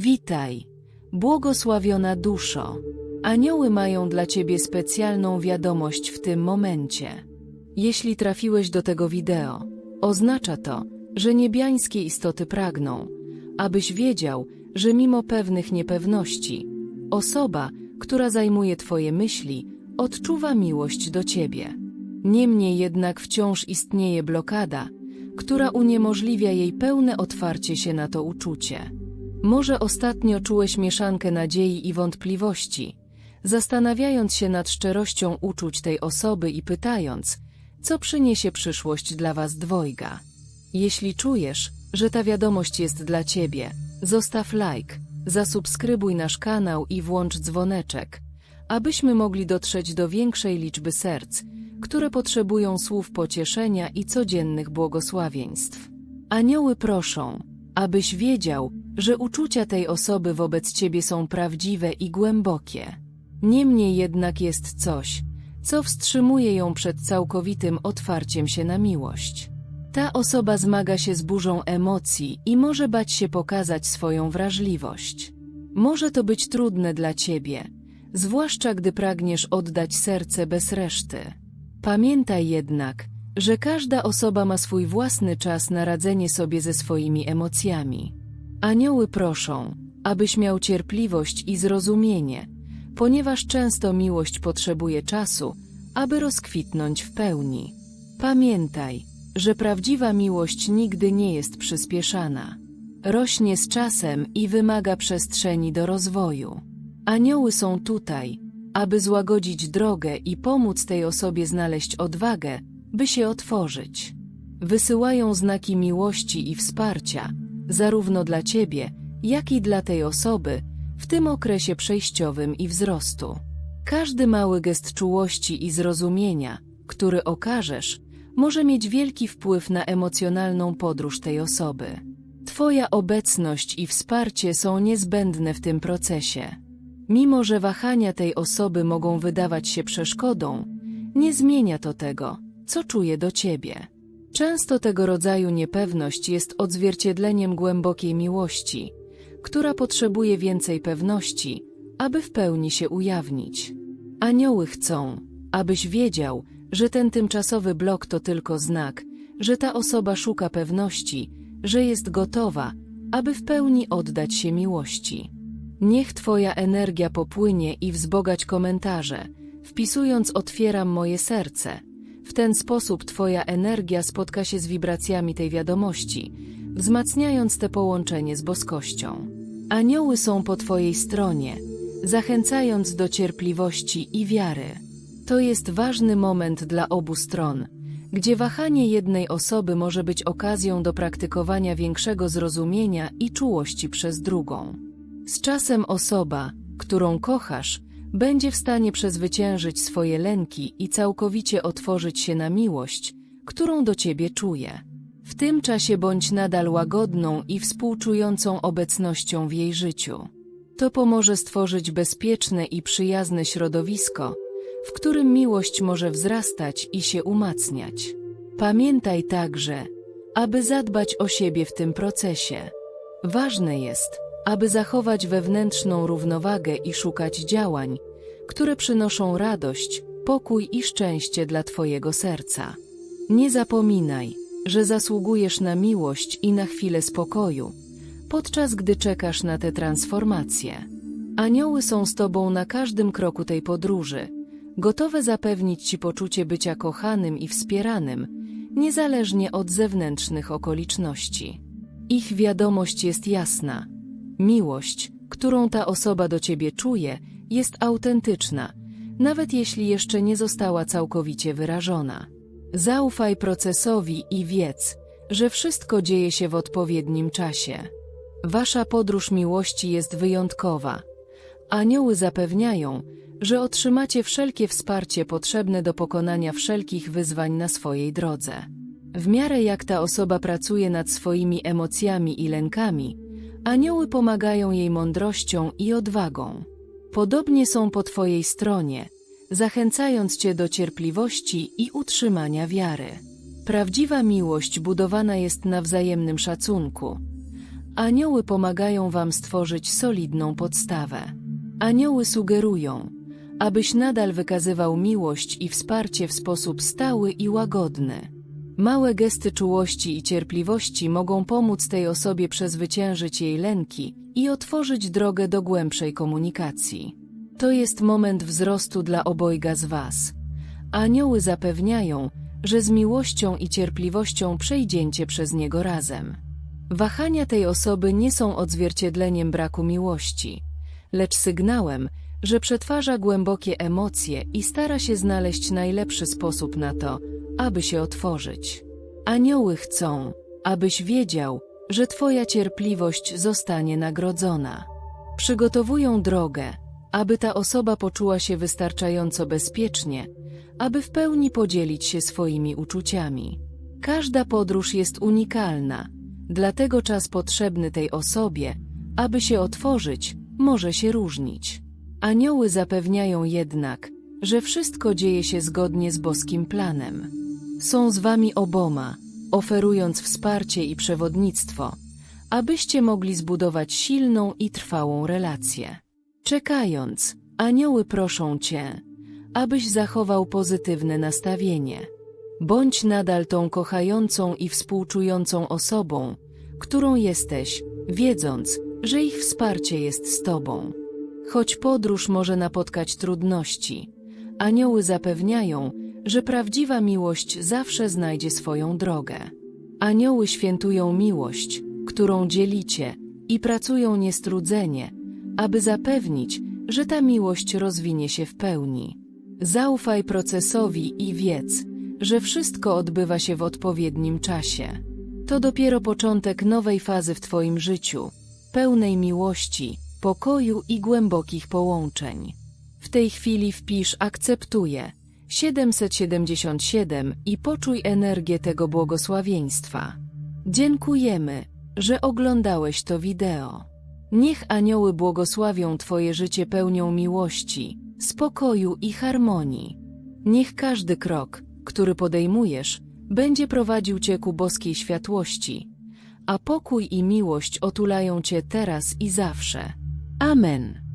Witaj, błogosławiona duszo. Anioły mają dla ciebie specjalną wiadomość w tym momencie. Jeśli trafiłeś do tego wideo, oznacza to, że niebiańskie istoty pragną, abyś wiedział, że mimo pewnych niepewności, osoba, która zajmuje twoje myśli, odczuwa miłość do ciebie. Niemniej jednak wciąż istnieje blokada, która uniemożliwia jej pełne otwarcie się na to uczucie. Może ostatnio czułeś mieszankę nadziei i wątpliwości, zastanawiając się nad szczerością uczuć tej osoby i pytając, co przyniesie przyszłość dla was dwojga. Jeśli czujesz, że ta wiadomość jest dla ciebie, zostaw like, zasubskrybuj nasz kanał i włącz dzwoneczek, abyśmy mogli dotrzeć do większej liczby serc, które potrzebują słów pocieszenia i codziennych błogosławieństw. Anioły proszą, abyś wiedział, że uczucia tej osoby wobec ciebie są prawdziwe i głębokie. Niemniej jednak jest coś, co wstrzymuje ją przed całkowitym otwarciem się na miłość. Ta osoba zmaga się z burzą emocji i może bać się pokazać swoją wrażliwość. Może to być trudne dla ciebie, zwłaszcza gdy pragniesz oddać serce bez reszty. Pamiętaj jednak, że każda osoba ma swój własny czas na radzenie sobie ze swoimi emocjami. Anioły proszą, abyś miał cierpliwość i zrozumienie, ponieważ często miłość potrzebuje czasu, aby rozkwitnąć w pełni. Pamiętaj, że prawdziwa miłość nigdy nie jest przyspieszana. Rośnie z czasem i wymaga przestrzeni do rozwoju. Anioły są tutaj, aby złagodzić drogę i pomóc tej osobie znaleźć odwagę, by się otworzyć. Wysyłają znaki miłości i wsparcia, zarówno dla ciebie, jak i dla tej osoby, w tym okresie przejściowym i wzrostu. Każdy mały gest czułości i zrozumienia, który okażesz, może mieć wielki wpływ na emocjonalną podróż tej osoby. Twoja obecność i wsparcie są niezbędne w tym procesie. Mimo, że wahania tej osoby mogą wydawać się przeszkodą, nie zmienia to tego, co czuje do ciebie. Często tego rodzaju niepewność jest odzwierciedleniem głębokiej miłości, która potrzebuje więcej pewności, aby w pełni się ujawnić. Anioły chcą, abyś wiedział, że ten tymczasowy blok to tylko znak, że ta osoba szuka pewności, że jest gotowa, aby w pełni oddać się miłości. Niech Twoja energia popłynie i wzbogać komentarze, wpisując otwieram moje serce. W ten sposób Twoja energia spotka się z wibracjami tej wiadomości, wzmacniając te połączenie z boskością. Anioły są po Twojej stronie, zachęcając do cierpliwości i wiary. To jest ważny moment dla obu stron, gdzie wahanie jednej osoby może być okazją do praktykowania większego zrozumienia i czułości przez drugą. Z czasem osoba, którą kochasz, będzie w stanie przezwyciężyć swoje lęki i całkowicie otworzyć się na miłość, którą do ciebie czuje. W tym czasie bądź nadal łagodną i współczującą obecnością w jej życiu. To pomoże stworzyć bezpieczne i przyjazne środowisko, w którym miłość może wzrastać i się umacniać. Pamiętaj także, aby zadbać o siebie w tym procesie. Ważne jest, aby zachować wewnętrzną równowagę i szukać działań, które przynoszą radość, pokój i szczęście dla Twojego serca. Nie zapominaj, że zasługujesz na miłość i na chwilę spokoju, podczas gdy czekasz na tę transformację. Anioły są z Tobą na każdym kroku tej podróży, gotowe zapewnić Ci poczucie bycia kochanym i wspieranym, niezależnie od zewnętrznych okoliczności. Ich wiadomość jest jasna. Miłość, którą ta osoba do Ciebie czuje, jest autentyczna, nawet jeśli jeszcze nie została całkowicie wyrażona. Zaufaj procesowi i wiedz, że wszystko dzieje się w odpowiednim czasie. Wasza podróż miłości jest wyjątkowa. Anioły zapewniają, że otrzymacie wszelkie wsparcie potrzebne do pokonania wszelkich wyzwań na swojej drodze. W miarę jak ta osoba pracuje nad swoimi emocjami i lękami, anioły pomagają jej mądrością i odwagą. Podobnie są po Twojej stronie, zachęcając Cię do cierpliwości i utrzymania wiary. Prawdziwa miłość budowana jest na wzajemnym szacunku, Anioły pomagają Wam stworzyć solidną podstawę. Anioły sugerują, abyś nadal wykazywał miłość i wsparcie w sposób stały i łagodny. Małe gesty czułości i cierpliwości mogą pomóc tej osobie przezwyciężyć jej lęki i otworzyć drogę do głębszej komunikacji. To jest moment wzrostu dla obojga z Was. Anioły zapewniają, że z miłością i cierpliwością przejdziecie przez niego razem. Wahania tej osoby nie są odzwierciedleniem braku miłości, lecz sygnałem, że przetwarza głębokie emocje i stara się znaleźć najlepszy sposób na to, aby się otworzyć. Anioły chcą, abyś wiedział, że Twoja cierpliwość zostanie nagrodzona. Przygotowują drogę, aby ta osoba poczuła się wystarczająco bezpiecznie, aby w pełni podzielić się swoimi uczuciami. Każda podróż jest unikalna, dlatego czas potrzebny tej osobie, aby się otworzyć, może się różnić. Anioły zapewniają jednak, że wszystko dzieje się zgodnie z boskim planem. Są z wami oboma, oferując wsparcie i przewodnictwo, abyście mogli zbudować silną i trwałą relację. Czekając, anioły proszą cię, abyś zachował pozytywne nastawienie. Bądź nadal tą kochającą i współczującą osobą, którą jesteś, wiedząc, że ich wsparcie jest z tobą. Choć podróż może napotkać trudności, anioły zapewniają, że prawdziwa miłość zawsze znajdzie swoją drogę. Anioły świętują miłość, którą dzielicie i pracują niestrudzenie, aby zapewnić, że ta miłość rozwinie się w pełni. Zaufaj procesowi i wiedz, że wszystko odbywa się w odpowiednim czasie. To dopiero początek nowej fazy w Twoim życiu, pełnej miłości, pokoju i głębokich połączeń. W tej chwili wpisz akceptuję 777 i poczuj energię tego błogosławieństwa. Dziękujemy, że oglądałeś to wideo. Niech anioły błogosławią Twoje życie pełnią miłości, spokoju i harmonii. Niech każdy krok, który podejmujesz, będzie prowadził Cię ku boskiej światłości, a pokój i miłość otulają Cię teraz i zawsze. Amen.